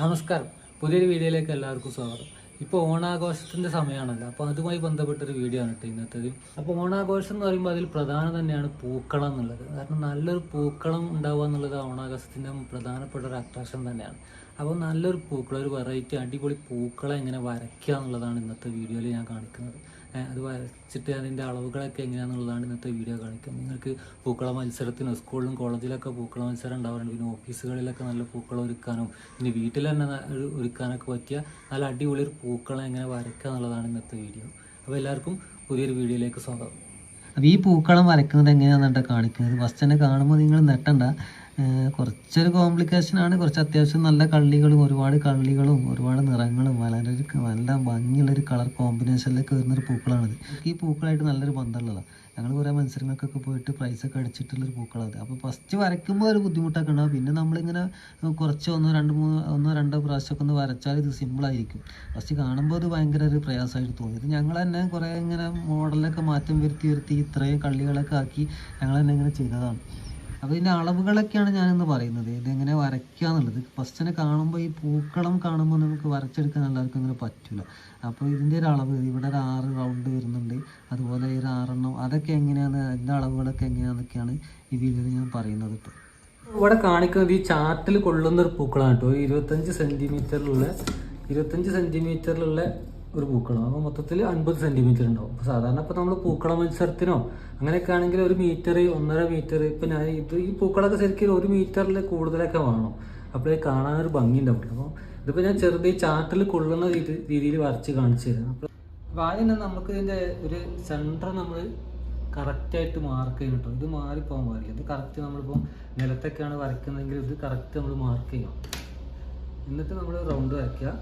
നമസ്കാരം. പുതിയൊരു വീഡിയോയിലേക്ക് എല്ലാവർക്കും സ്വാഗതം. ഇപ്പോൾ ഓണാഘോഷത്തിന്റെ സമയമാണല്ലോ. അപ്പോൾ അതുമായി ബന്ധപ്പെട്ടൊരു വീഡിയോ ആണ് കേട്ടോ ഇന്നത്തേത്. അപ്പോൾ ഓണാഘോഷം എന്ന് പറയുമ്പോൾ അതിൽ പ്രധാനം തന്നെയാണ് പൂക്കളം എന്നുള്ളത്. കാരണം നല്ലൊരു പൂക്കളം ഉണ്ടാവുക എന്നുള്ളത് ഓണാഘോഷത്തിന്റെ പ്രധാനപ്പെട്ട ഒരു അട്രാക്ഷൻ തന്നെയാണ്. അപ്പോൾ നല്ലൊരു പൂക്കളം ഒരു വെറൈറ്റി അടിപൊളി പൂക്കളം എങ്ങനെ വരയ്ക്കുക എന്നുള്ളതാണ് ഇന്നത്തെ വീഡിയോയിൽ ഞാൻ കാണിക്കുന്നത്. അത് വരച്ചിട്ട് അതിന്റെ അളവുകളൊക്കെ എങ്ങനെയാണെന്നുള്ളതാണ് ഇന്നത്തെ വീഡിയോ കാണിക്കുക നിങ്ങൾക്ക് പൂക്കള മത്സരത്തിനോ സ്കൂളിലും കോളേജിലൊക്കെ പൂക്കള മത്സരം ഉണ്ടാവാറുണ്ട്. പിന്നെ ഓഫീസുകളിലൊക്കെ നല്ല പൂക്കളം ഒരുക്കാനും പിന്നെ വീട്ടിൽ തന്നെ ഒരുക്കാനൊക്കെ പറ്റിയ നല്ല അടിപൊളി ഒരു പൂക്കളം എങ്ങനെ വരയ്ക്കുക എന്നുള്ളതാണ് ഇന്നത്തെ വീഡിയോ. അപ്പോൾ എല്ലാവർക്കും പുതിയൊരു വീഡിയോയിലേക്ക് സ്വാഗതം. അപ്പോൾ ഈ പൂക്കളം വരയ്ക്കുന്നത് എങ്ങനെയാണെന്നിട്ട് കാണിക്കുന്നത്. ഫസ്റ്റ് തന്നെ കാണുമ്പോൾ നിങ്ങൾ നെട്ടണ്ട കുറച്ചൊരു കോംപ്ലിക്കേഷൻ ആണ്. കുറച്ച് അത്യാവശ്യം നല്ല കള്ളികളും ഒരുപാട് കള്ളികളും ഒരുപാട് നിറങ്ങളും വളരെ നല്ല ഭംഗിയുള്ളൊരു കളർ കോമ്പിനേഷനിലേക്ക് വരുന്നൊരു പൂക്കളാണിത്. ഈ പൂക്കളായിട്ട് നല്ലൊരു ബന്ധമുള്ളതാണ് ഞങ്ങൾ കുറേ മത്സരങ്ങൾക്കൊക്കെ പോയിട്ട് പ്രൈസൊക്കെ അടിച്ചിട്ടുള്ളൊരു പൂക്കളത്. അപ്പോൾ ഫസ്റ്റ് വരയ്ക്കുമ്പോൾ ഒരു ബുദ്ധിമുട്ടൊക്കെ ഉണ്ടാവും. പിന്നെ നമ്മളിങ്ങനെ കുറച്ച് ഒന്നോ രണ്ട് മൂന്നോ ഒന്നോ രണ്ടോ പ്രാവശ്യമൊക്കെ ഒന്ന് വരച്ചാൽ ഇത് സിമ്പിളായിരിക്കും ഫസ്റ്റ് കാണുമ്പോൾ അത് ഭയങ്കര ഒരു പ്രയാസമായിട്ട് തോന്നി. ഇത് ഞങ്ങൾ തന്നെ കുറേ ഇങ്ങനെ മോഡലൊക്കെ മാറ്റം വരുത്തി വരുത്തി ഇത്രയും കള്ളികളൊക്കെ ആക്കി ഞങ്ങൾ തന്നെ ഇങ്ങനെ ചെയ്തതാണ്. അപ്പോൾ ഇതിന്റെ അളവുകളൊക്കെയാണ് ഞാനിന്ന് പറയുന്നത്. ഇതെങ്ങനെ വരയ്ക്കുക എന്നുള്ളത്. ഫസ്റ്റ് തന്നെ കാണുമ്പോൾ ഈ പൂക്കളം കാണുമ്പോൾ നമുക്ക് വരച്ചെടുക്കാൻ എല്ലാവർക്കും അങ്ങനെ പറ്റില്ല അപ്പോൾ ഇതിന്റെ ഒരു അളവ് ഇവിടെ ഒരു ആറ് റൗണ്ട് വരുന്നുണ്ട്. അതുപോലെ ഒരു ആറെണ്ണം അതൊക്കെ എങ്ങനെയാണ് അതിന്റെ അളവുകളൊക്കെ എങ്ങനെയാണെന്നൊക്കെയാണ് ഈ വീഡിയോയിൽ ഞാൻ പറയുന്നത് ഇപ്പോൾ ഇവിടെ കാണിക്കുന്നത് ഈ ചാർട്ടിൽ കൊള്ളുന്ന ഒരു പൂക്കളാണ് കേട്ടോ. ഇരുപത്തഞ്ച് സെന്റിമീറ്ററിലുള്ള ഇരുപത്തഞ്ച് സെന്റിമീറ്ററിലുള്ള ഒരു പൂക്കളം അപ്പോൾ മൊത്തത്തിൽ അൻപത് സെന്റിമീറ്റർ ഉണ്ടാവും. അപ്പോൾ സാധാരണ ഇപ്പോൾ നമ്മൾ പൂക്കള മത്സരത്തിനോ അങ്ങനെയൊക്കെ ആണെങ്കിൽ ഒരു മീറ്റർ ഒന്നര മീറ്റർ ഇപ്പം ഞാൻ ഇത് ഈ പൂക്കളൊക്കെ ശരിക്കും ഒരു മീറ്ററിൽ കൂടുതലൊക്കെ വേണം. അപ്പോഴേ ഒരു ഭംഗി ഉണ്ടാവില്ല അപ്പോൾ ഇതിപ്പോൾ ഞാൻ ചെറുത് ഈ ചാർട്ടിൽ കൊള്ളുന്ന രീതിയിൽ വരച്ച് കാണിച്ചു തരാം. അപ്പോൾ അപ്പോൾ ആദ്യം നമുക്ക് ഇതിന്റെ ഒരു സെന്റർ നമ്മൾ കറക്റ്റായിട്ട് മാർക്ക് ചെയ്യണം കേട്ടോ. ഇത് മാറിപ്പോകാൻ പാടില്ല. ഇത് കറക്റ്റ് നമ്മളിപ്പോൾ നിലത്തൊക്കെയാണ് വരയ്ക്കുന്നതെങ്കിൽ ഇത് കറക്റ്റ് നമ്മൾ മാർക്ക് ചെയ്യണം. എന്നിട്ട് നമ്മൾ റൗണ്ട് വരയ്ക്കുക.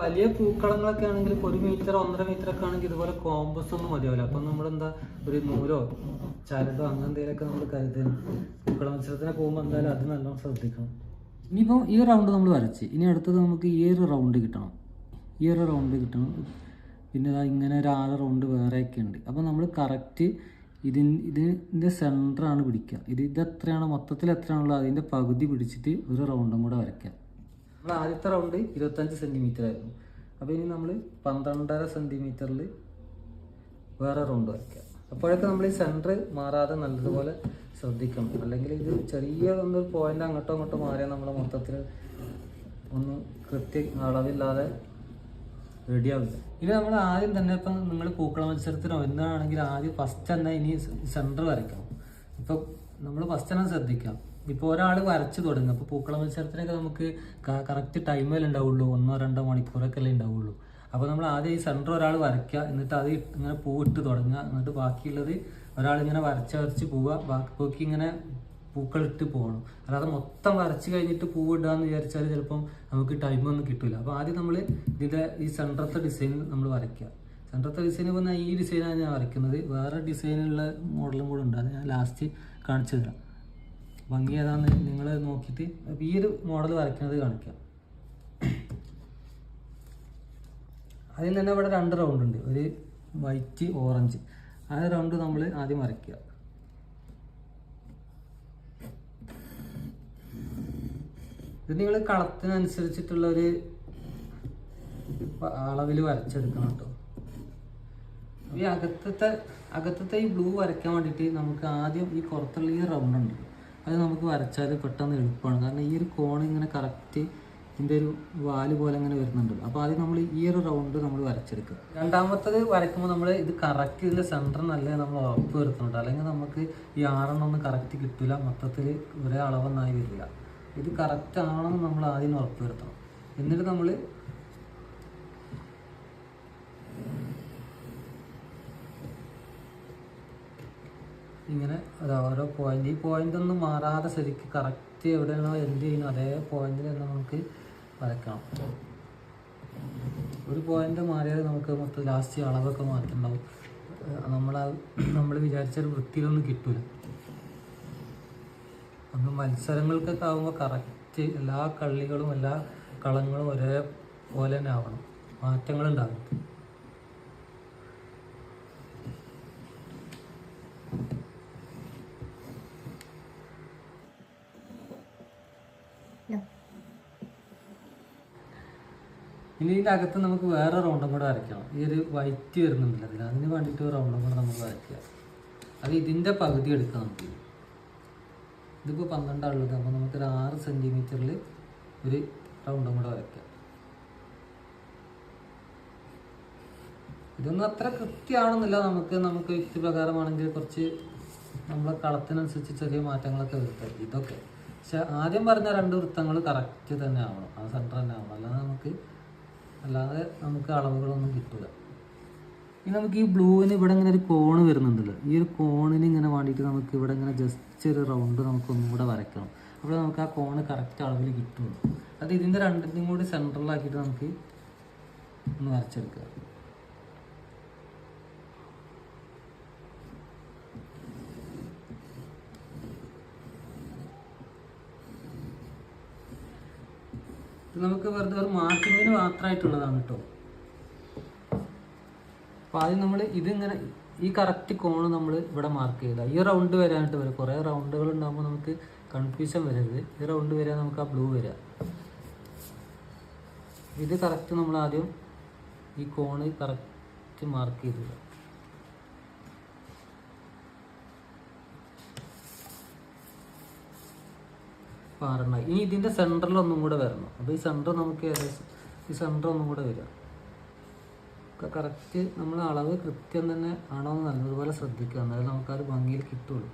വലിയ പൂക്കളങ്ങളൊക്കെ ആണെങ്കിൽ ഒരു മീറ്റർ ഒന്നര മീറ്റർ ഒക്കെ ആണെങ്കിൽ ഇതുപോലെ കോമ്പസ് ഒന്നും മതിയാവില്ല. അപ്പം നമ്മളെന്താ ഒരു നൂലോ ചരടോ അങ്ങനെ എന്തെങ്കിലുമൊക്കെ നമ്മൾ കരുതണം. പൂക്കള മത്സരത്തിന് പോകുമ്പോൾ എന്തായാലും അത് നല്ലോണം ശ്രദ്ധിക്കണം. ഇനിയിപ്പോൾ ഈ റൗണ്ട് നമ്മൾ വരച്ച്. ഇനി അടുത്തത് നമുക്ക് ഈ ഒരു റൗണ്ട് കിട്ടണം. ഈ ഒരു റൗണ്ട് കിട്ടണം. പിന്നെ ഇങ്ങനെ ഒരു ആറ് റൗണ്ട് വേറെയൊക്കെ ഉണ്ട്. അപ്പോൾ നമ്മൾ കറക്റ്റ് ഇതിൻ ഇതിന്റെ സെന്ററാണ് പിടിക്കുക. ഇത് ഇത് എത്രയാണ് മൊത്തത്തിൽ എത്രയാണുള്ളത് അതിന്റെ പകുതി പിടിച്ചിട്ട് ഒരു റൗണ്ടും കൂടെ വരയ്ക്കുക. നമ്മൾ ആദ്യത്തെ റൗണ്ട് ഇരുപത്തഞ്ച് സെന്റിമീറ്റർ ആയിരുന്നു. അപ്പോൾ ഇനി നമ്മൾ പന്ത്രണ്ടര സെന്റിമീറ്ററിൽ വേറെ റൗണ്ട് വരയ്ക്കുക. അപ്പോഴൊക്കെ നമ്മൾ ഈ സെന്റർ മാറാതെ നല്ലതുപോലെ ശ്രദ്ധിക്കണം. അല്ലെങ്കിൽ ഇത് ചെറിയ ഒന്ന് പോയിന്റ് അങ്ങോട്ടോ അങ്ങോട്ടോ മാറിയാൽ നമ്മൾ മൊത്തത്തിൽ ഒന്ന് കൃത്യ അളവില്ലാതെ റെഡിയാവില്ല ഇനി നമ്മൾ ആദ്യം തന്നെ ഇപ്പം നിങ്ങൾ പൂക്കള മത്സരത്തിനോ എന്താണെങ്കിൽ ആദ്യം ഫസ്റ്റ് തന്നെ ഇനി സെന്റർ വരയ്ക്കണം. ഇപ്പം നമ്മൾ ഫസ്റ്റ് തന്നെ ശ്രദ്ധിക്കാം. ഇപ്പോൾ ഒരാൾ വരച്ചു തുടങ്ങും. അപ്പോൾ പൂക്കള മത്സരത്തിനൊക്കെ നമുക്ക് കറക്റ്റ് ടൈമിൽ ഉണ്ടാവുള്ളൂ. ഒന്നോ രണ്ടോ മണിക്കൂറൊക്കെ അല്ലേ ഉണ്ടാവുള്ളൂ. അപ്പോൾ നമ്മൾ ആദ്യം ഈ സെന്റർ ഒരാൾ വരയ്ക്കുക. എന്നിട്ട് അത് ഇങ്ങനെ ഇട്ട് തുടങ്ങുക. എന്നിട്ട് ബാക്കിയുള്ളത് ഒരാൾ ഇങ്ങനെ വരച്ച് വരച്ച് പോവുക. ബാക്കി പോക്കി ഇങ്ങനെ പൂക്കളിട്ട് പോകണം. അല്ലാതെ മൊത്തം വരച്ച് കഴിഞ്ഞിട്ട് പൂവിടുക എന്ന് വിചാരിച്ചാൽ ചിലപ്പം നമുക്ക് ടൈമൊന്നും കിട്ടില്ല അപ്പോൾ ആദ്യം നമ്മൾ ഇതിന്റെ ഈ സെന്ററത്തെ ഡിസൈൻ നമ്മൾ വരയ്ക്കുക. സെന്ററത്തെ ഡിസൈൻ പറഞ്ഞാൽ ഈ ഡിസൈനാണ് ഞാൻ വരയ്ക്കുന്നത്. വേറെ ഡിസൈനുള്ള മോഡലും കൂടെ ഉണ്ട്. അത് ഞാൻ ലാസ്റ്റ് കാണിച്ചു തരാം. ഭംഗി ഏതാന്ന് നിങ്ങൾ നോക്കിയിട്ട് ഈ ഒരു മോഡൽ വരയ്ക്കുന്നത് കാണിക്കാം. അതിൽ തന്നെ ഇവിടെ രണ്ട് റൗണ്ട് ഉണ്ട്. ഒരു വൈറ്റ് ഓറഞ്ച് ആ റൗണ്ട് നമ്മൾ ആദ്യം വരയ്ക്കുക. ഇത് നിങ്ങൾ കളത്തിനനുസരിച്ചിട്ടുള്ള ഒരു അളവിൽ വരച്ചെടുക്കണം കേട്ടോ. ഈ അകത്തത്തെ അകത്തത്തെ ഈ ബ്ലൂ വരയ്ക്കാൻ വേണ്ടിയിട്ട് നമുക്ക് ആദ്യം ഈ പുറത്തുള്ള ഈ റൗണ്ട് ഉണ്ട് അത് നമുക്ക് വരച്ചാൽ പെട്ടെന്ന് എളുപ്പമാണ്. കാരണം ഈ ഒരു കോൺ ഇങ്ങനെ കറക്റ്റ് ഇതിന്റെ ഒരു വാൽ പോലെ ഇങ്ങനെ വരുന്നുണ്ട്. അപ്പോൾ ആദ്യം നമ്മൾ ഈ ഒരു റൗണ്ട് നമ്മൾ വരച്ചെടുക്കുക. രണ്ടാമത്തത് വരയ്ക്കുമ്പോൾ നമ്മൾ ഇത് കറക്റ്റ് ഇതിന്റെ സെന്റർ നല്ല നമ്മൾ ഉറപ്പ് വരുത്തുന്നുണ്ട്. അല്ലെങ്കിൽ നമുക്ക് ഈ ആറെണ്ണം ഒന്നും കറക്റ്റ് കിട്ടില്ല മൊത്തത്തിൽ ഒരേ അളവൊന്നായി വരില്ല. ഇത് കറക്റ്റ് ആണെന്ന് നമ്മൾ ആദ്യം ഉറപ്പ് വരുത്തണം. എന്നിട്ട് നമ്മൾ ഇങ്ങനെ ഓരോ പോയിന്റ് ഈ പോയിന്റ് ഒന്നും മാറാതെ ശരിക്ക് കറക്റ്റ് എവിടെയാണോ എന്ത് ചെയ്യണോ അതേ പോയിന്റിൽ തന്നെ നമുക്ക് വരക്കണം ഒരു പോയിന്റ് മാറിയാൽ നമുക്ക് മൊത്തം ലാസ്റ്റ് അളവൊക്കെ മാറ്റുണ്ടാവും. നമ്മൾ നമ്മൾ വിചാരിച്ചൊരു വൃത്തിയിലൊന്നും കിട്ടൂല. നമ്മൾ മത്സരങ്ങൾക്കൊക്കെ ആകുമ്പോൾ കറക്റ്റ് എല്ലാ കള്ളികളും എല്ലാ കളങ്ങളും ഒരേപോലെ തന്നെ ആവണം. മാറ്റങ്ങളുണ്ടാകും ഇനി ഇതിന്റെ അകത്ത് നമുക്ക് വേറെ റൗണ്ടും കൂടെ വരയ്ക്കണം. ഈ ഒരു വൈറ്റ് വരുന്നുണ്ടല്ലോ അതിന്. അതിന് വേണ്ടിയിട്ട് റൗണ്ടും കൂടെ നമുക്ക് വരയ്ക്കുക അത് ഇതിന്റെ പകുതി എടുക്കാം നമുക്ക്. ഇതിപ്പോൾ പന്ത്രണ്ടാളുള്ളത്. അപ്പോൾ നമുക്കൊരു ആറ് സെന്റിമീറ്ററിൽ ഒരു റൗണ്ടും കൂടെ വരയ്ക്കാം. ഇതൊന്നും അത്ര കൃത്യമാണെന്നില്ല നമുക്ക് നമുക്ക് വ്യക്തി പ്രകാരമാണെങ്കിൽ കുറച്ച് നമ്മളെ കളത്തിനനുസരിച്ച് ചെറിയ മാറ്റങ്ങളൊക്കെ വരുത്താം. ഇതൊക്കെ. പക്ഷെ ആദ്യം പറഞ്ഞ രണ്ട് വൃത്തങ്ങൾ കറക്റ്റ് തന്നെ ആവണം. ആ സെന്റർ തന്നെ ആവണം. അല്ലാതെ നമുക്ക് അല്ലാതെ നമുക്ക് അളവുകളൊന്നും കിട്ടില്ല ഇനി നമുക്ക് ഈ ബ്ലൂവിന് ഇവിടെ ഇങ്ങനെ ഒരു കോണ് വരുന്നുണ്ടല്ലോ. ഈ ഒരു കോണിന് ഇങ്ങനെ വേണ്ടിയിട്ട് നമുക്ക് ഇവിടെ ഇങ്ങനെ ജസ്റ്റ് ഒരു റൗണ്ട് നമുക്ക് ഒന്നും കൂടെ വരയ്ക്കണം. അപ്പോൾ നമുക്ക് ആ കോണ് കറക്റ്റ് അളവിൽ കിട്ടുള്ളൂ അത് ഇതിന്റെ രണ്ടിന്റെയും കൂടി സെൻട്രലാക്കിയിട്ട് നമുക്ക് ഒന്ന് വരച്ചെടുക്കുക നമുക്ക് വെറുതെ ഒരു മാർക്കിങ്ങിന് മാത്രമായിട്ടുള്ളതാണ് കേട്ടോ അപ്പോൾ ആദ്യം നമ്മൾ ഇതിങ്ങനെ ഈ കറക്റ്റ് കോണ് നമ്മൾ ഇവിടെ മാർക്ക് ചെയ്ത. ഈ റൗണ്ട് വരാനായിട്ട് വരും. കുറേ റൗണ്ടുകൾ ഉണ്ടാകുമ്പോൾ നമുക്ക് കൺഫ്യൂഷൻ വരരുത്. ഈ റൗണ്ട് വരാൻ നമുക്ക് ആ ബ്ലൂ വരിക ഇത് കറക്റ്റ് നമ്മൾ ആദ്യം ഈ കോണ് കറക്റ്റ് മാർക്ക് ചെയ്തില്ല ആറെണ്ണ ഇനി ഇതിന്റെ സെന്ററിൽ ഒന്നും കൂടെ വരണം. അപ്പോൾ ഈ സെന്റർ നമുക്ക് ഏകദേശം ഈ സെന്റർ ഒന്നും കൂടെ വരിക കറക്റ്റ് നമ്മൾ അളവ് കൃത്യം തന്നെ ആണോ എന്ന് നല്ലതുപോലെ ശ്രദ്ധിക്കുക എന്നാലും നമുക്കത് ഭംഗിയിൽ കിട്ടുള്ളൂ.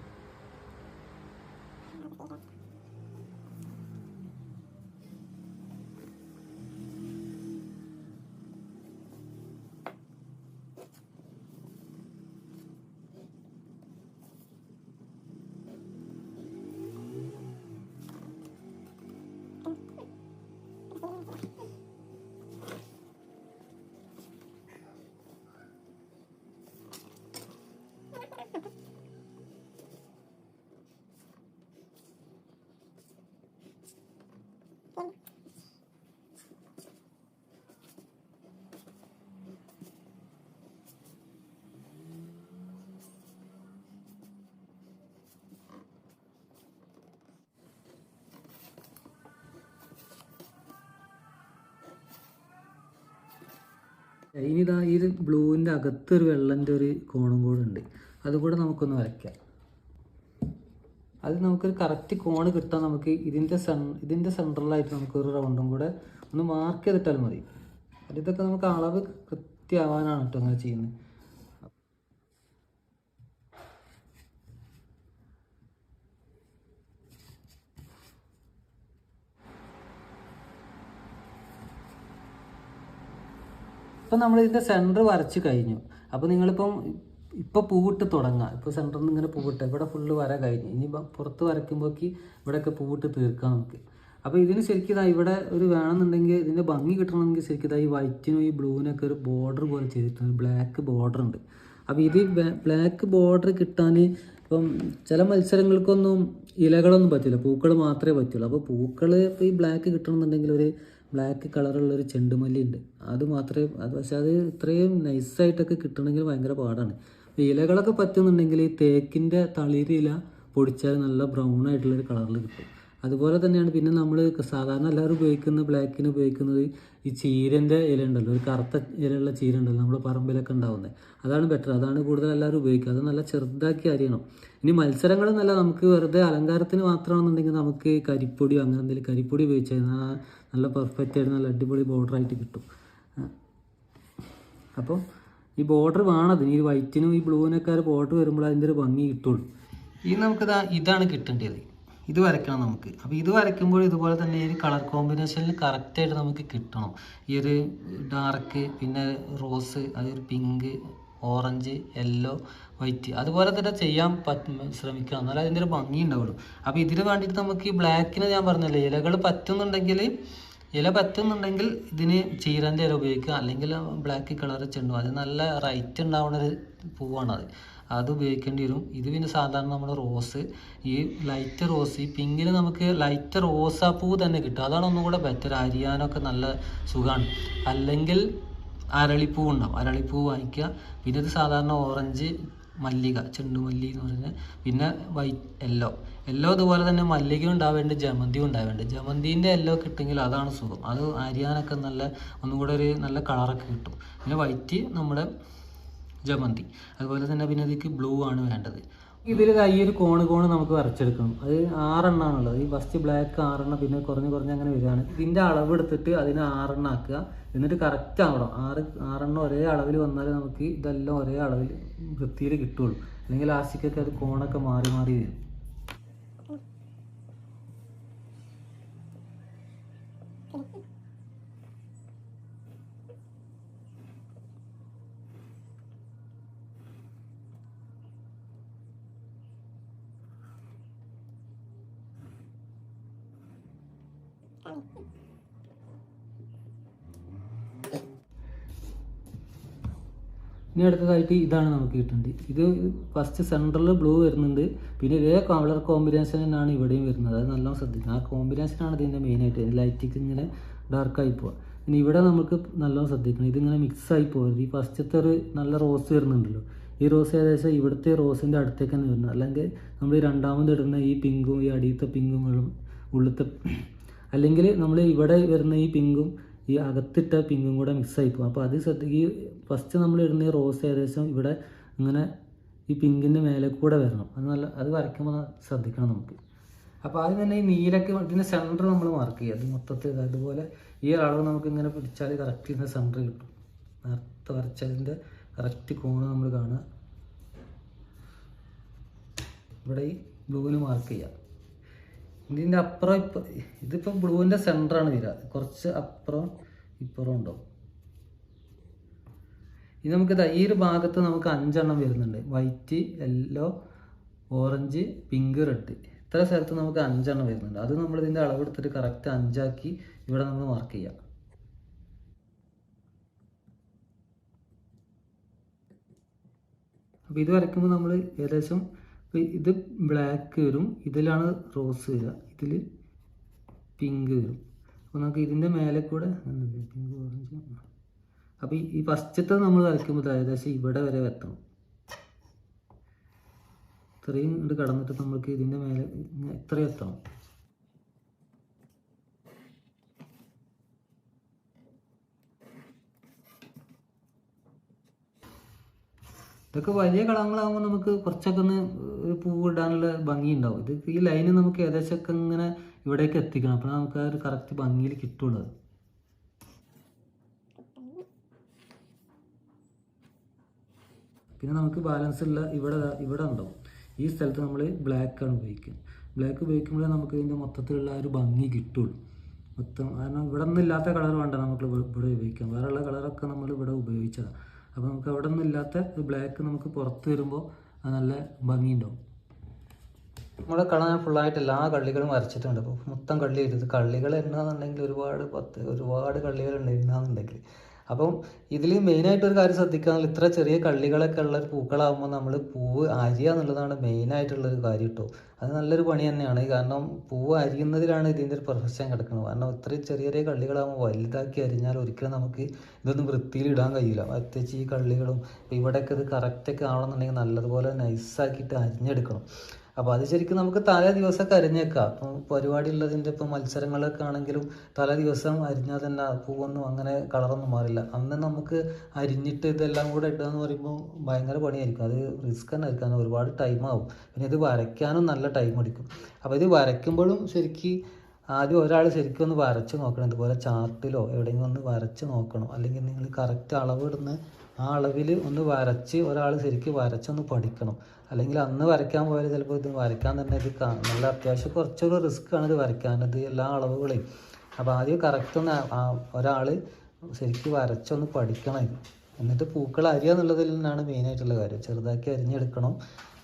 ഇനി ഇതാ ഈ ബ്ലൂവിന്റെ അകത്ത് ഒരു വെള്ളന്റെ ഒരു കോണും കൂടെ ഉണ്ട്. അതുകൂടെ നമുക്കൊന്ന് വരയ്ക്കാം. അത് നമുക്കൊരു കറക്റ്റ് കോണ് കിട്ടാൻ നമുക്ക് ഇതിന്റെ സെൻ ഇതിന്റെ സെൻട്രലായിട്ട് നമുക്കൊരു റൗണ്ടും കൂടെ ഒന്ന് മാർക്ക് ചെയ്തിട്ടാൽ മതി. ഇതൊക്കെ നമുക്ക് അളവ് കൃത്യമാവാനാണ് കേട്ടോ അങ്ങനെ ചെയ്യുന്നത്. ഇപ്പം നമ്മൾ ഇതിന്റെ സെന്റർ വരച്ച് കഴിഞ്ഞു. അപ്പോൾ നിങ്ങളിപ്പം ഇപ്പോൾ പൂവിട്ട് തുടങ്ങാം. ഇപ്പോൾ സെന്ററിൽ നിന്ന് ഇങ്ങനെ പൂവിട്ട് ഇവിടെ ഫുള്ള് വര കഴിഞ്ഞു. ഇനി പുറത്ത് വരയ്ക്കുമ്പോഴേക്ക് ഇവിടെയൊക്കെ പൂവിട്ട് തീർക്കാം നമുക്ക്. അപ്പോൾ ഇതിന് ശരിക്കും ഇതാ ഇവിടെ ഒരു വേണമെന്നുണ്ടെങ്കിൽ ഇതിന്റെ ഭംഗി കിട്ടണമെങ്കിൽ ശരിക്കും ഇതാ ഈ വൈറ്റിനും ഈ ബ്ലൂവിനൊക്കെ ഒരു ബോർഡർ പോലെ ചെയ്തിട്ടുണ്ട്. ബ്ലാക്ക് ബോർഡർ ഉണ്ട്. അപ്പോൾ ഇത് ബ്ലാക്ക് ബോർഡർ കിട്ടാൻ ഇപ്പം ചില മത്സരങ്ങൾക്കൊന്നും ഇലകളൊന്നും പറ്റില്ല. പൂക്കൾ മാത്രമേ പറ്റുള്ളൂ. അപ്പോൾ പൂക്കൾ ഇപ്പോൾ ഈ ബ്ലാക്ക് കിട്ടണമെന്നുണ്ടെങ്കിൽ ഒരു ബ്ലാക്ക് കളറുള്ള ഒരു ചെണ്ടുമല്ലി ഉണ്ട് അത് മാത്രമേ അത് പക്ഷെ അത് ഇത്രയും നൈസായിട്ടൊക്കെ കിട്ടണമെങ്കിൽ ഭയങ്കര പാടാണ്. ഇലകളൊക്കെ പറ്റുന്നുണ്ടെങ്കിൽ ഈ തേക്കിന്റെ തളിരില പൊടിച്ചാൽ നല്ല ബ്രൗൺ ആയിട്ടുള്ളൊരു കളറിൽ കിട്ടും. അതുപോലെ തന്നെയാണ് പിന്നെ നമ്മൾ സാധാരണ എല്ലാവരും ഉപയോഗിക്കുന്ന ബ്ലാക്കിന് ഉപയോഗിക്കുന്നത് ഈ ചീരന്റെ ഇല ഉണ്ടല്ലോ ഒരു കറുത്ത ഇലയുള്ള ചീര ഉണ്ടല്ലോ നമ്മുടെ പറമ്പിലൊക്കെ ഉണ്ടാവുന്നത് അതാണ് ബെറ്റർ അതാണ് കൂടുതൽ എല്ലാവരും ഉപയോഗിക്കുക. അത് നല്ല ചെറുതാക്കി അരിയണം. ഇനി മത്സരങ്ങളെന്നല്ല നമുക്ക് വെറുതെ അലങ്കാരത്തിന് മാത്രമാണെന്നുണ്ടെങ്കിൽ നമുക്ക് കരിപ്പൊടിയോ കരിപ്പൊടി അങ്ങനെ എന്തെങ്കിലും കരിപ്പൊടി ഉപയോഗിച്ച് കഴിഞ്ഞാൽ നല്ല പെർഫെക്റ്റ് ആയിട്ട് നല്ല അടിപൊളി ബോർഡർ ആയിട്ട് കിട്ടും. അപ്പോൾ ഈ ബോർഡർ വേണത് ഈ വൈറ്റിനും ഈ ബ്ലൂവിനൊക്കെ ഒരു ബോർഡർ വരുമ്പോൾ അതിന്റെ ഒരു ഭംഗി കിട്ടുള്ളൂ. ഇനി നമുക്കിതാ ഇതാണ് കിട്ടേണ്ടത്. ഇത് വരയ്ക്കണം നമുക്ക്. അപ്പോൾ ഇത് വരയ്ക്കുമ്പോൾ ഇതുപോലെ തന്നെ ഈ കളർ കോമ്പിനേഷനിൽ കറക്റ്റായിട്ട് നമുക്ക് കിട്ടണം. ഈ ഒരു ഡാർക്ക് പിന്നെ റോസ് അതൊരു പിങ്ക് ഓറഞ്ച് യെല്ലോ വൈറ്റ് അതുപോലെ തന്നെ ചെയ്യാൻ പറ്റും ശ്രമിക്കണം. എന്നാലും അതിന്റെ ഒരു ഭംഗി ഉണ്ടാവുള്ളൂ. അപ്പോൾ ഇതിന് വേണ്ടിയിട്ട് നമുക്ക് ഈ ബ്ലാക്കിന് ഞാൻ പറഞ്ഞില്ലേ ഇലകൾ പറ്റുന്നുണ്ടെങ്കിൽ ഇല പറ്റുന്നുണ്ടെങ്കിൽ ഇതിന് ചീരന്റെ ഇല ഉപയോഗിക്കുക. അല്ലെങ്കിൽ ബ്ലാക്ക് കളർ ചെണ്ടു അത് നല്ല റൈറ്റ് ഉണ്ടാവുന്ന ഒരു പൂവാണത് അത്. ഉപയോഗിക്കേണ്ടി വരും. ഇത് പിന്നെ സാധാരണ നമ്മുടെ റോസ് ഈ ലൈറ്റ് റോസ് ഈ പിങ്കിന് നമുക്ക് ലൈറ്റ് റോസാപ്പൂ തന്നെ കിട്ടും. അതാണ് ഒന്നുകൂടെ ബെറ്റർ അരിയാനൊക്കെ നല്ല സുഖമാണ് അല്ലെങ്കിൽ അരളിപ്പൂ ഉണ്ടാവും. അരളിപ്പൂ വാങ്ങിക്കുക. പിന്നെ ഇത് സാധാരണ ഓറഞ്ച് മല്ലിക ചെണ്ടുമല്ലി എന്ന് പറയുന്നത്. പിന്നെ വൈറ്റ് യെല്ലോ യെല്ലോ അതുപോലെ തന്നെ മല്ലിക ഉണ്ടാവേണ്ട ജമന്തിയും ഉണ്ടാവേണ്ട. ജമന്തിന്റെ യെല്ലോ കിട്ടുമെങ്കിൽ അതാണ് സുഖം. അത് അരിയാനൊക്കെ നല്ല ഒന്നും കൂടെ ഒരു നല്ല കളറൊക്കെ കിട്ടും. പിന്നെ വൈറ്റ് നമ്മുടെ ജമന്തി. അതുപോലെ തന്നെ പിന്നെ ഇതിക്ക് ബ്ലൂ ആണ് വേണ്ടത്. ഇതിൽ ഈ ഒരു കോണ് കോണ് നമുക്ക് വരച്ചെടുക്കണം. അത് ആറെണ്ണാണുള്ളത്. ഈ ഫസ്റ്റ് ബ്ലാക്ക് ആറെണ്ണം പിന്നെ കുറഞ്ഞ് കുറഞ്ഞ് അങ്ങനെ വരികയാണ്. ഇതിന്റെ അളവ് എടുത്തിട്ട് അതിന് ആറെണ്ണം ആക്കുക എന്നിട്ട് കറക്റ്റ് ആവണം. ആറ് ആറെണ്ണം ഒരേ അളവിൽ വന്നാൽ നമുക്ക് ഇതെല്ലാം ഒരേ അളവിൽ വൃത്തിയിൽ കിട്ടുള്ളൂ അല്ലെങ്കിൽ ലാസ്റ്റിക്കൊക്കെ അത് കോണൊക്കെ മാറി മാറി വരും. ഇനി അടുത്തതായിട്ട് ഇതാണ് നമുക്ക് കിട്ടുന്നത് ഇത് ഫസ്റ്റ് സെൻട്രൽ ബ്ലൂ വരുന്നുണ്ട്. പിന്നെ ഇതേ കളർ കോമ്പിനേഷൻ തന്നെയാണ് ഇവിടെയും വരുന്നത്. അത് നല്ലോണം ശ്രദ്ധിക്കണം. ആ കോമ്പിനേഷനാണ് ഇതിന്റെ മെയിനായിട്ട് ലൈറ്റിക്ക് ഇങ്ങനെ ഡാർക്കായി പോവുക ഇനി ഇവിടെ നമുക്ക് നല്ലോണം ശ്രദ്ധിക്കണം. ഇതിങ്ങനെ മിക്സ് ആയി പോകരുത് ഈ ഫസ്റ്റത്തെ ഒരു നല്ല റോസ് വരുന്നുണ്ടല്ലോ. ഈ റോസ് ഏകദേശം ഇവിടുത്തെ റോസിന്റെ അടുത്തേക്ക് തന്നെ വരുന്നത്. അല്ലെങ്കിൽ നമ്മൾ രണ്ടാമത് ഇടുന്ന ഈ പിങ്കും ഈ അടിയത്തെ പിങ്കും ഉള്ളത്തെ അല്ലെങ്കിൽ നമ്മൾ ഇവിടെ വരുന്ന ഈ പിങ്കും ഈ അകത്തിട്ട പിങ്കും കൂടെ മിക്സ് ആയി പോകും അപ്പോൾ അത് ശ്രദ്ധിക്കുക ഈ ഫസ്റ്റ് നമ്മൾ ഇടുന്ന ഈ റോസ് ഏകദേശം ഇവിടെ ഇങ്ങനെ ഈ പിങ്കിന്റെ മേലെ കൂടെ വരണം. അത് നല്ല അത് വരയ്ക്കുമ്പോൾ ശ്രദ്ധിക്കണം നമുക്ക്. അപ്പോൾ ആദ്യം തന്നെ ഈ നീലൊക്കെ ഇതിന്റെ സെന്റർ നമ്മൾ മാർക്ക് ചെയ്യുക. അത് മൊത്തത്തിൽ അതുപോലെ ഈ അളവ് നമുക്ക് ഇങ്ങനെ പിടിച്ചാൽ കറക്റ്റ് ഇതിന്റെ സെന്റർ കിട്ടും. നേരത്തെ വരച്ചതിന്റെ കറക്റ്റ് കോണ് നമ്മൾ കാണുക. ഇവിടെ ഈ ബ്ലൂവിന് മാർക്ക് ചെയ്യുക. ഇതിന്റെ അപ്പുറം ഇപ്പം ഇതിപ്പോൾ ബ്ലൂവിന്റെ സെന്ററാണ് വരിക. കുറച്ച് അപ്പുറം ഇപ്പുറം ഉണ്ടാവും ഇനി നമുക്ക് ദാ ഈ ഒരു ഭാഗത്ത് നമുക്ക് അഞ്ചെണ്ണം വരുന്നുണ്ട്. White yellow orange pink red ഇത്ര സ്ഥലത്ത് നമുക്ക് അഞ്ചെണ്ണം വരുന്നുണ്ട്. അത് നമ്മൾ ഇതിന്റെ അളവെടുത്തിട്ട് കറക്റ്റ് അഞ്ചാക്കി ഇവിടെ നമ്മൾ മാർക്ക് ചെയ്യാം. അപ്പോൾ ഇത് വരയ്ക്കുമ്പോൾ നമ്മൾ ഏകദേശം ഇത് ബ്ലാക്ക് വരും. ഇതിലാണ് റോസ് വരിക. ഇതിൽ പിങ്ക് വരും. അപ്പോൾ നമുക്ക് ഇതിന്റെ മേലെ കൂടെ പിങ്ക് ഓറഞ്ച് അപ്പോൾ ഈ ഫസ്റ്റത്തെ നമ്മൾ വരയ്ക്കുമ്പോൾ ഏകദേശം ഇവിടെ വരെ എത്തണം ഇത്രയും ഇത് കടന്നിട്ട് നമുക്ക് ഇതിന്റെ മേലെ ഇത്രയും എത്തണം. ഇതൊക്കെ വലിയ കളങ്ങളാകുമ്പോൾ നമുക്ക് കുറച്ചൊക്കെ ഒന്ന് ഒരു പൂവ് ഇടാനുള്ള ഭംഗി ഉണ്ടാവും ഇത് ഈ ലൈന് നമുക്ക് ഏകദേശമൊക്കെ ഇങ്ങനെ ഇവിടേക്ക് എത്തിക്കണം. അപ്പോൾ നമുക്ക് ആ ഒരു കറക്റ്റ് ഭംഗിയിൽ കിട്ടുള്ളൂ. പിന്നെ നമുക്ക് ബാലൻസ് ഉള്ള ഇവിടെ ഇവിടെ ഉണ്ടാവും ഈ സ്ഥലത്ത് നമ്മൾ ബ്ലാക്ക് ആണ് ഉപയോഗിക്കുക. ബ്ലാക്ക് ഉപയോഗിക്കുമ്പോഴേ നമുക്ക് ഇതിന്റെ മൊത്തത്തിലുള്ള ഒരു ഭംഗി കിട്ടുള്ളൂ. മൊത്തം കാരണം ഇവിടെ ഒന്നും ഇല്ലാത്ത കളർ വേണ്ട നമുക്ക് ഇവിടെ ഉപയോഗിക്കാം വേറെയുള്ള കളറൊക്കെ നമ്മൾ ഇവിടെ ഉപയോഗിച്ചതാണ് അപ്പോൾ നമുക്ക് അവിടെ ഒന്നും ഇല്ലാത്ത ബ്ലാക്ക് നമുക്ക് പുറത്ത് വരുമ്പോൾ അത് നല്ല ഭംഗിയുണ്ടാവും. നമ്മുടെ കള ഞാൻ ഫുള്ളായിട്ട് എല്ലാ കള്ളികളും വരച്ചിട്ടുണ്ട്. അപ്പോൾ മൊത്തം കള്ളി വരുന്നത് കള്ളികൾ എണ്ണാന്നുണ്ടെങ്കിൽ ഒരുപാട് പത്ത് ഒരുപാട് കള്ളികൾ ഉണ്ട് എണ്ണാന്നുണ്ടെങ്കിൽ അപ്പം ഇതിൽ മെയിനായിട്ട് ഒരു കാര്യം ശ്രദ്ധിക്കുക ഇത്ര ചെറിയ കള്ളികളൊക്കെ ഉള്ള പൂക്കളാകുമ്പോൾ നമ്മൾ പൂവ് അരിയുക എന്നുള്ളതാണ് മെയിനായിട്ടുള്ളൊരു കാര്യം കേട്ടോ അത് നല്ലൊരു പണി തന്നെയാണ്. കാരണം പൂവ് അരിയുന്നതിലാണ് ഇതിന്റെ ഒരു പെർഫെക്ഷൻ കിടക്കുന്നത്. കാരണം ഇത്രയും ചെറിയ ചെറിയ കള്ളികളാകുമ്പോൾ വലുതാക്കി അരിഞ്ഞാൽ ഒരിക്കലും നമുക്ക് ഇതൊന്നും വൃത്തിയിൽ ഇടാൻ കഴിയില്ല. പ്രത്യേകിച്ച് ഈ കള്ളികളും ഇവിടെയൊക്കെ ഇത് കറക്റ്റൊക്കെ ആവണമെന്നുണ്ടെങ്കിൽ നല്ലതുപോലെ നൈസാക്കിയിട്ട് അരിഞ്ഞെടുക്കണം. അപ്പോൾ അത് ശരിക്കും നമുക്ക് തലേ ദിവസമൊക്കെ അരിഞ്ഞേക്കാം ഇപ്പം പരിപാടി ഉള്ളതിന്റെ ഇപ്പം മത്സരങ്ങളൊക്കെ ആണെങ്കിലും തലേ ദിവസം അരിഞ്ഞാൽ തന്നെ പൂവൊന്നും അങ്ങനെ കളറൊന്നും മാറില്ല. അന്ന് നമുക്ക് അരിഞ്ഞിട്ട് ഇതെല്ലാം കൂടെ ഇടുക എന്ന് പറയുമ്പോൾ ഭയങ്കര പണിയായിരിക്കും. അത് റിസ്ക് തന്നെ ആയിരിക്കും. ഒരുപാട് ടൈം ആവും. പിന്നെ ഇത് വരയ്ക്കാനും നല്ല ടൈം എടുക്കും. അപ്പോൾ ഇത് വരയ്ക്കുമ്പോഴും ശരിക്കും ആദ്യം ഒരാൾ ശരിക്കും ഒന്ന് വരച്ച് നോക്കണം. ഇതുപോലെ ചാർട്ടിലോ എവിടെയെങ്കിലും ഒന്ന് വരച്ച് നോക്കണം. അല്ലെങ്കിൽ നിങ്ങൾ കറക്റ്റ് അളവിടുന്ന ആ അളവിൽ ഒന്ന് വരച്ച് ഒരാൾ ശരിക്കും വരച്ചൊന്ന് പഠിക്കണം. അല്ലെങ്കിൽ അന്ന് വരയ്ക്കാൻ പോയാൽ ചിലപ്പോൾ ഇത് വരയ്ക്കാൻ തന്നെ ഇത് നല്ല അത്യാവശ്യം കുറച്ചൊരു റിസ്ക് ആണ് ഇത് വരയ്ക്കാൻ. ഇത് എല്ലാ അളവുകളെയും. അപ്പോൾ ആദ്യം കറക്റ്റ് ഒന്ന് ഒരാൾ ശരിക്കും വരച്ചൊന്ന് പഠിക്കണം. എന്നിട്ട് പൂക്കൾ അരിയുക എന്നുള്ളതിൽ നിന്നാണ് മെയിനായിട്ടുള്ള കാര്യം. ചെറുതാക്കി അരിഞ്ഞെടുക്കണം.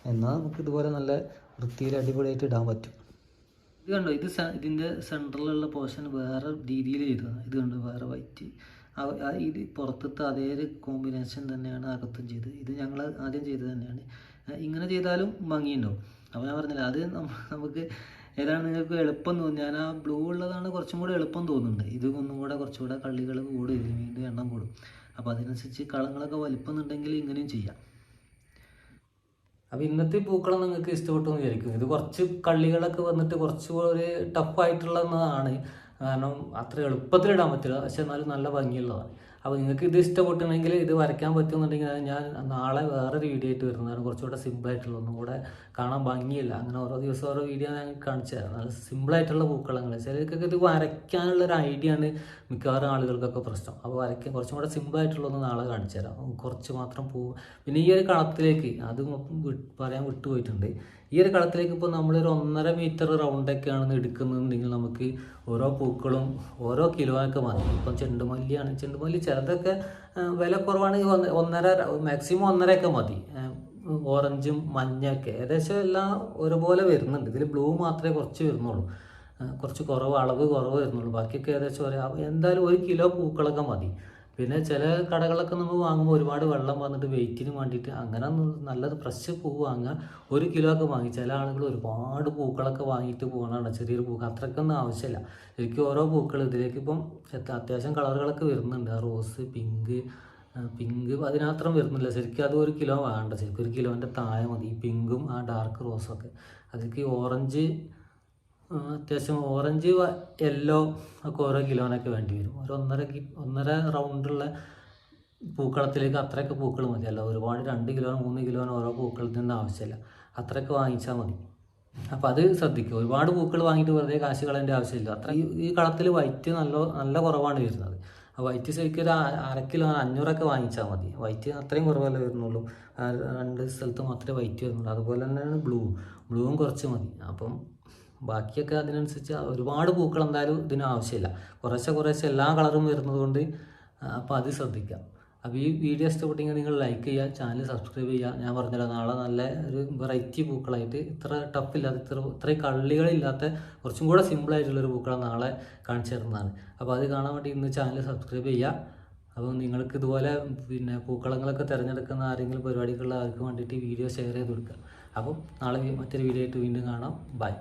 എന്നാൽ നമുക്ക് ഇതുപോലെ നല്ല വൃത്തിയിൽ അടിപൊളിയായിട്ട് ഇടാൻ പറ്റും. ഇത് കണ്ടോ? ഇത് ഇതിന്റെ സെൻട്രലിലുള്ള പോർഷൻ വേറെ രീതിയിൽ ചെയ്തതാണ് ഇത് കണ്ടോ? വേറെ വൈറ്റ് ഇത് പുറത്തത്തെ അതേ കോമ്പിനേഷൻ തന്നെയാണ് അകത്തും ചെയ്തത്. ഇത് ഞങ്ങൾ ആദ്യം ചെയ്തത് തന്നെയാണ്. ഇങ്ങനെ ചെയ്താലും ഭംഗിയുണ്ടാവും. അപ്പോൾ ഞാൻ പറഞ്ഞില്ല അത് നമുക്ക് ഏതാണ് നിങ്ങൾക്ക് എളുപ്പം തോന്നുന്നത് ഞാൻ ആ ബ്ലൂ ഉള്ളതാണ് കുറച്ചും കൂടെ എളുപ്പം തോന്നുന്നുണ്ട്. ഇത് ഒന്നും കൂടെ കുറച്ചും കൂടെ കള്ളികൾ കൂടും ഇതിന് വീണ്ടും എണ്ണം കൂടും. അപ്പോൾ അതിനനുസരിച്ച് കളങ്ങളൊക്കെ വലിപ്പം എന്നുണ്ടെങ്കിൽ ഇങ്ങനെയും ചെയ്യാം. അപ്പോൾ ഇന്നത്തെ പൂക്കളം നിങ്ങൾക്ക് ഇഷ്ടപ്പെട്ടു എന്ന് വിചാരിക്കും. ഇത് കുറച്ച് കള്ളികളൊക്കെ വന്നിട്ട് കുറച്ച് ഒരു ടഫായിട്ടുള്ളതാണ് കാരണം അത്ര എളുപ്പത്തിൽ ഇടാൻ പറ്റില്ല. പക്ഷെ എന്നാലും നല്ല ഭംഗിയുള്ളതാണ്. അപ്പോൾ നിങ്ങൾക്ക് ഇത് ഇഷ്ടപ്പെട്ടുണ്ടെങ്കിൽ ഇത് വരയ്ക്കാൻ പറ്റുന്നുണ്ടെങ്കിൽ ഞാൻ നാളെ വേറൊരു വീഡിയോ ആയിട്ട് വരുന്നതാണ്. കുറച്ചുകൂടെ സിമ്പിളായിട്ടുള്ള ഒന്നും കൂടെ കാണാൻ ഭംഗിയില്ല. അങ്ങനെ ഓരോ ദിവസം ഓരോ വീഡിയോ ഞാൻ കാണിച്ചു തരാം. നല്ല സിമ്പിളായിട്ടുള്ള പൂക്കളങ്ങൾ. ചിലർക്കൊക്കെ ഇത് വരയ്ക്കാനുള്ള ഒരു ഐഡിയ ആണ് മിക്കവാറും ആളുകൾക്കൊക്കെ പ്രശ്നം. അപ്പോൾ വരയ്ക്കാൻ കുറച്ചും കൂടെ സിമ്പിളായിട്ടുള്ളതൊന്ന് നാളെ കാണിച്ചു തരാം. കുറച്ച് മാത്രം പൂ പിന്നെ ഈ ഒരു കളത്തിലേക്ക് അത് പറയാൻ വിട്ടുപോയിട്ടുണ്ട്. ഈ ഒരു കളത്തിലേക്ക് ഇപ്പോൾ നമ്മളൊരു ഒന്നര മീറ്റർ റൗണ്ടൊക്കെയാണ് എടുക്കുന്നതെങ്കിൽ നമുക്ക് ഓരോ പൂക്കളും ഓരോ കിലോയൊക്കെ മതി ഇപ്പം ചെണ്ടുമല്ലിയാണ്. ചെണ്ടുമല്ലി ചിലതൊക്കെ വില കുറവാണെങ്കിൽ ഒന്ന് ഒന്നര മാക്സിമം ഒന്നരയൊക്കെ മതി. ഓറഞ്ചും മഞ്ഞൊക്കെ. ഏകദേശം എല്ലാം ഒരുപോലെ വരുന്നുണ്ട്. ഇതിൽ ബ്ലൂ മാത്രമേ കുറച്ച് വരുന്നുള്ളൂ. കുറച്ച് കുറവ് അളവ് കുറവ് വരുന്നുള്ളൂ. ബാക്കിയൊക്കെ ഏകദേശം ഒരു എന്തായാലും ഒരു കിലോ പൂക്കളൊക്കെ മതി. പിന്നെ ചില കടകളൊക്കെ നമ്മൾ വാങ്ങുമ്പോൾ ഒരുപാട് വെള്ളം വന്നിട്ട് വെയിറ്റിന് വേണ്ടിയിട്ട് അങ്ങനെ നല്ലത് ഫ്രഷ് പൂ വാങ്ങുക. ഒരു കിലോ ഒക്കെ വാങ്ങി. ചില ആളുകൾ ഒരുപാട് പൂക്കളൊക്കെ വാങ്ങിയിട്ട് പോകണതാണ് ചെറിയൊരു പൂക്കൾ. അത്രയ്ക്കൊന്നും ആവശ്യമില്ല. ശരിക്കും ഓരോ പൂക്കൾ ഇതിലേക്ക് ഇപ്പം അത്യാവശ്യം കളറുകളൊക്കെ വരുന്നുണ്ട്. റോസ് പിങ്ക് പിങ്ക് അതിനാത്രം വരുന്നില്ല. ശരിക്കും അത് ഒരു കിലോ വേണ്ട. ശരിക്കും ഒരു കിലോന്റെ താഴെ മതി. പിങ്കും ആ ഡാർക്ക് റോസൊക്കെ അതിലേക്ക് ഓറഞ്ച് അത്യാവശ്യം ഓറഞ്ച് യെല്ലോ ഒക്കെ ഓരോ കിലോനൊക്കെ വേണ്ടി വരും. ഒരു ഒന്നര ഒന്നര റൗണ്ടുള്ള പൂക്കളത്തിലേക്ക് അത്രയൊക്കെ പൂക്കൾ മതിയല്ല ഒരുപാട് രണ്ട് കിലോ മൂന്ന് കിലോ ഓരോ പൂക്കളത്തിന്റെ ആവശ്യമില്ല. അത്രയൊക്കെ വാങ്ങിച്ചാൽ മതി. അപ്പോൾ അത് ശ്രദ്ധിക്കുക. ഒരുപാട് പൂക്കൾ വാങ്ങിയിട്ട് വെറുതെ കാശ് കളയേണ്ട ആവശ്യമില്ല. അത്ര ഈ കളത്തിൽ വൈറ്റ് നല്ല നല്ല കുറവാണ് വരുന്നത്. ആ വൈറ്റ് ശരിക്കും ഒരു അര കിലോ അഞ്ഞൂറൊക്കെ വാങ്ങിച്ചാൽ മതി. വൈറ്റ് അത്രയും കുറവല്ലേ വരുന്നുള്ളൂ. രണ്ട് സ്ഥലത്ത് മാത്രമേ വൈറ്റ് വരുന്നുള്ളൂ. അതുപോലെ തന്നെയാണ് ബ്ലൂ ബ്ലൂവും കുറച്ച് മതി. അപ്പം ബാക്കിയൊക്കെ അതിനനുസരിച്ച് ഒരുപാട് പൂക്കൾ എന്തായാലും ഇതിന് ആവശ്യമില്ല. കുറേശ്ശെ കുറേശ്ശെ എല്ലാ കളറും വരുന്നത് കൊണ്ട് അപ്പോൾ അത് ശ്രദ്ധിക്കാം. അപ്പോൾ ഈ വീഡിയോ ഇഷ്ടപ്പെട്ടെങ്കിൽ നിങ്ങൾ ലൈക്ക് ചെയ്യുക ചാനൽ സബ്സ്ക്രൈബ് ചെയ്യുക ഞാൻ പറഞ്ഞല്ലോ നാളെ നല്ല ഒരു വെറൈറ്റി പൂക്കളായിട്ട് ഇത്ര ടഫില്ലാത്ത ഇത്ര ഇത്രയും കള്ളികളില്ലാത്ത കുറച്ചും കൂടെ സിമ്പിളായിട്ടുള്ളൊരു പൂക്കളം നാളെ കാണിച്ചു തരുന്നതാണ്. അപ്പോൾ അത് കാണാൻ വേണ്ടി ഇന്ന് ചാനൽ സബ്സ്ക്രൈബ് ചെയ്യുക അപ്പോൾ നിങ്ങൾക്ക് ഇതുപോലെ പിന്നെ പൂക്കളങ്ങളൊക്കെ തിരഞ്ഞെടുക്കുന്ന ആരെങ്കിലും പരിപാടികളുള്ള ആർക്ക് വേണ്ടിയിട്ട് വീഡിയോ ഷെയർ ചെയ്ത് കൊടുക്കുക. അപ്പം നാളെ മറ്റൊരു വീഡിയോ ആയിട്ട് വീണ്ടും കാണാം. ബൈ